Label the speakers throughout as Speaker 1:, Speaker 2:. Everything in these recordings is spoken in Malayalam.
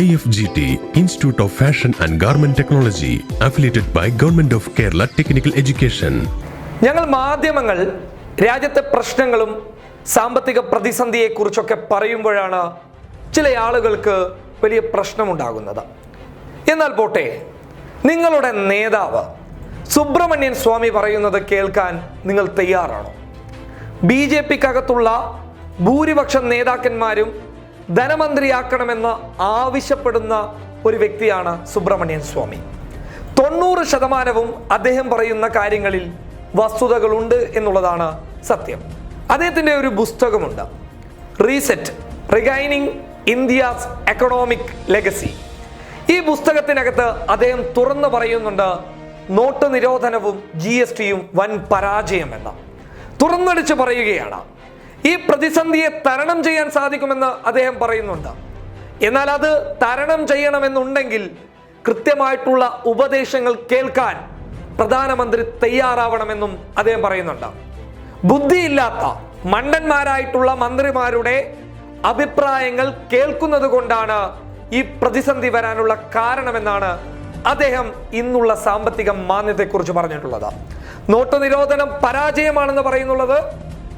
Speaker 1: IFGT institute of fashion and garment technology affiliated by government of Kerala technical education
Speaker 2: ഞങ്ങൾ മാധ്യമങ്ങൾ രാജ്യത്തെ പ്രശ്നങ്ങളും സാമ്പത്തിക പ്രതിസന്ധിയെക്കുറിച്ചൊക്കെ പറയുമ്പോഴാണ് ചില ആളുകൾക്ക് വലിയ പ്രശ്നമുണ്ടാകുന്നത്. എന്നാൽ പോട്ടെ നിങ്ങളുടെ നേതാവ് സുബ്രഹ്മണ്യൻ സ്വാമി പറയുന്നത് കേൾക്കാൻ നിങ്ങൾ തയ്യാറാണോ? ബി ജെ പിക്കകത്തുള്ള ഭൂരിപക്ഷം നേതാക്കന്മാരും ധനമന്ത്രിയാക്കണമെന്ന് ആവശ്യപ്പെടുന്ന ഒരു വ്യക്തിയാണ് സുബ്രഹ്മണ്യൻ സ്വാമി. തൊണ്ണൂറ് ശതമാനവും അദ്ദേഹം പറയുന്ന കാര്യങ്ങളിൽ വസ്തുതകളുണ്ട് എന്നുള്ളതാണ് സത്യം. അദ്ദേഹത്തിന്റെ ഒരു പുസ്തകമുണ്ട്. Reset regaining India's economic legacy ഈ പുസ്തകത്തിനകത്ത് അദ്ദേഹം തുറന്നു പറയുന്നുണ്ട് നോട്ട് നിരോധനവും ജി എസ് ടിയും വൻ പരാജയമെന്ന്. തുറന്നടിച്ച് പറയുകയാണ്. ഈ പ്രതിസന്ധിയെ തരണം ചെയ്യാൻ സാധിക്കുമെന്ന് അദ്ദേഹം പറയുന്നുണ്ട്. എന്നാൽ അത് തരണം ചെയ്യണമെന്നുണ്ടെങ്കിൽ കൃത്യമായിട്ടുള്ള ഉപദേശങ്ങൾ കേൾക്കാൻ പ്രധാനമന്ത്രി തയ്യാറാവണമെന്നും അദ്ദേഹം പറയുന്നുണ്ട്. ബുദ്ധിയില്ലാത്ത മണ്ടന്മാരായിട്ടുള്ള മന്ത്രിമാരുടെ അഭിപ്രായങ്ങൾ കേൾക്കുന്നത് കൊണ്ടാണ് ഈ പ്രതിസന്ധി വരാനുള്ള കാരണമെന്നാണ് അദ്ദേഹം ഇന്നുള്ള സാമ്പത്തിക മാന്യത്തെക്കുറിച്ച് പറഞ്ഞിട്ടുള്ളത്. നോട്ട് നിരോധനം പരാജയമാണെന്ന് പറയുന്നുള്ളത്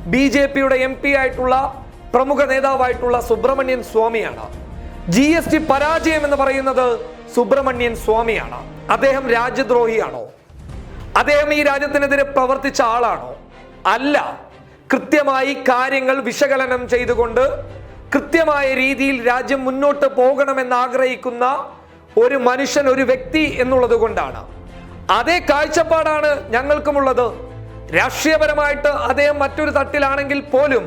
Speaker 2: ബി ജെ പിയുടെ എം പി ആയിട്ടുള്ള പ്രമുഖ നേതാവായിട്ടുള്ള സുബ്രഹ്മണ്യൻ സ്വാമിയാണ്. ജി എസ് ടി പരാജയം എന്ന് പറയുന്നത് സുബ്രഹ്മണ്യൻ സ്വാമിയാണ്. അദ്ദേഹം രാജ്യദ്രോഹിയാണോ? അദ്ദേഹം ഈ രാജ്യത്തിനെതിരെ പ്രവർത്തിച്ച ആളാണോ? അല്ല. കൃത്യമായി കാര്യങ്ങൾ വിശകലനം ചെയ്തുകൊണ്ട് കൃത്യമായ രീതിയിൽ രാജ്യം മുന്നോട്ട് പോകണമെന്ന് ആഗ്രഹിക്കുന്ന ഒരു മനുഷ്യൻ ഒരു വ്യക്തി എന്നുള്ളത് കൊണ്ടാണ്. അതേ കാഴ്ചപ്പാടാണ് ഞങ്ങൾക്കുമുള്ളത്. രാഷ്ട്രീയപരമായിട്ട് അദ്ദേഹം മറ്റൊരു തട്ടിലാണെങ്കിൽ പോലും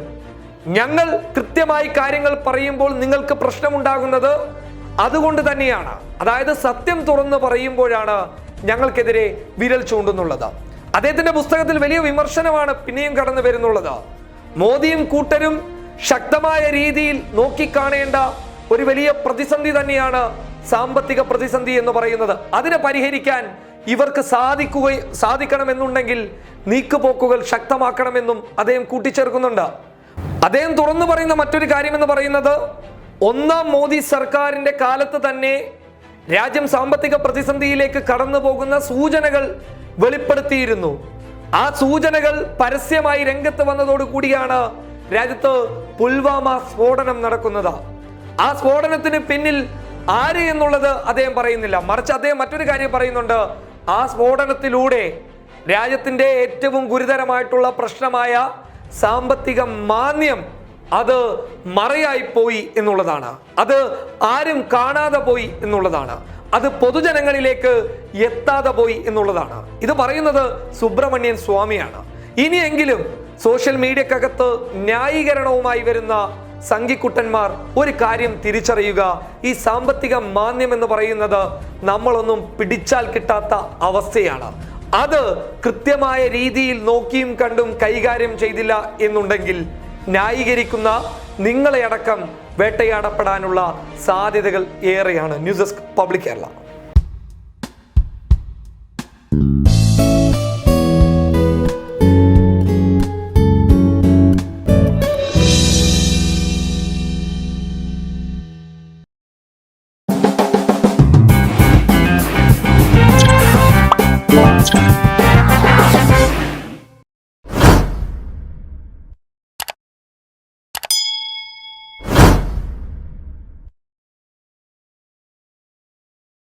Speaker 2: ഞങ്ങൾ കൃത്യമായി കാര്യങ്ങൾ പറയുമ്പോൾ നിങ്ങൾക്ക് പ്രശ്നമുണ്ടാകുന്നത് അതുകൊണ്ട് തന്നെയാണ്. അതായത് സത്യം തുറന്ന് പറയുമ്പോഴാണ് ഞങ്ങൾക്കെതിരെ വിരൽ ചൂണ്ടുന്നുള്ളത്. അദ്ദേഹത്തിന്റെ പുസ്തകത്തിൽ വലിയ വിമർശനമാണ് പിന്നെയും കടന്നു വരുന്നുള്ളത്. മോദിയും കൂട്ടരും ശക്തമായ രീതിയിൽ നോക്കിക്കാണേണ്ട ഒരു വലിയ പ്രതിസന്ധി തന്നെയാണ് സാമ്പത്തിക പ്രതിസന്ധി എന്ന് പറയുന്നത്. അതിനെ പരിഹരിക്കാൻ ഇവർക്ക് സാധിക്കുക സാധിക്കണമെന്നുണ്ടെങ്കിൽ നീക്കുപോക്കുകൾ ശക്തമാക്കണമെന്നും അദ്ദേഹം കൂട്ടിച്ചേർക്കുന്നുണ്ട്. അദ്ദേഹം തുറന്നു പറയുന്ന മറ്റൊരു കാര്യം എന്ന് പറയുന്നത് ഒന്നാം മോദി സർക്കാരിന്റെ കാലത്ത് തന്നെ രാജ്യം സാമ്പത്തിക പ്രതിസന്ധിയിലേക്ക് കടന്നു പോകുന്ന സൂചനകൾ വെളിപ്പെടുത്തിയിരുന്നു. ആ സൂചനകൾ പരസ്യമായി രംഗത്ത് വന്നതോടുകൂടിയാണ് രാജ്യത്ത് പുൽവാമ സ്ഫോടനം നടക്കുന്നത്. ആ സ്ഫോടനത്തിന് പിന്നിൽ ആര് എന്നുള്ളത് അദ്ദേഹം പറയുന്നില്ല. മറിച്ച് അദ്ദേഹം മറ്റൊരു കാര്യം പറയുന്നുണ്ട്. ആ സ്ഫോടനത്തിലൂടെ രാജ്യത്തിന്റെ ഏറ്റവും ഗുരുതരമായിട്ടുള്ള പ്രശ്നമായ സാമ്പത്തിക മാന്യം അത് മറയായി പോയി എന്നുള്ളതാണ്. അത് ആരും കാണാതെ പോയി എന്നുള്ളതാണ്. അത് പൊതുജനങ്ങളിലേക്ക് എത്താതെ പോയി എന്നുള്ളതാണ്. ഇത് പറയുന്നത് സുബ്രഹ്മണ്യൻ സ്വാമിയാണ്. ഇനിയെങ്കിലും സോഷ്യൽ മീഡിയക്കകത്ത് ന്യായീകരണവുമായി വരുന്ന സംഘിക്കുട്ടന്മാർ ഒരു കാര്യം തിരിച്ചറിയുക. ഈ സാമ്പത്തിക മാന്യം എന്ന് പറയുന്നത് നമ്മളൊന്നും പിടിച്ചാൽ കിട്ടാത്ത അവസ്ഥയാണ്. അത് കൃത്യമായ രീതിയിൽ നോക്കിയും കണ്ടും കൈകാര്യം ചെയ്തില്ല എന്നുണ്ടെങ്കിൽ ന്യായീകരിക്കുന്ന നിങ്ങളെ അടക്കം വേട്ടയാടപ്പെടാനുള്ള സാധ്യതകൾ ഏറെയാണ്. News desk public Kerala.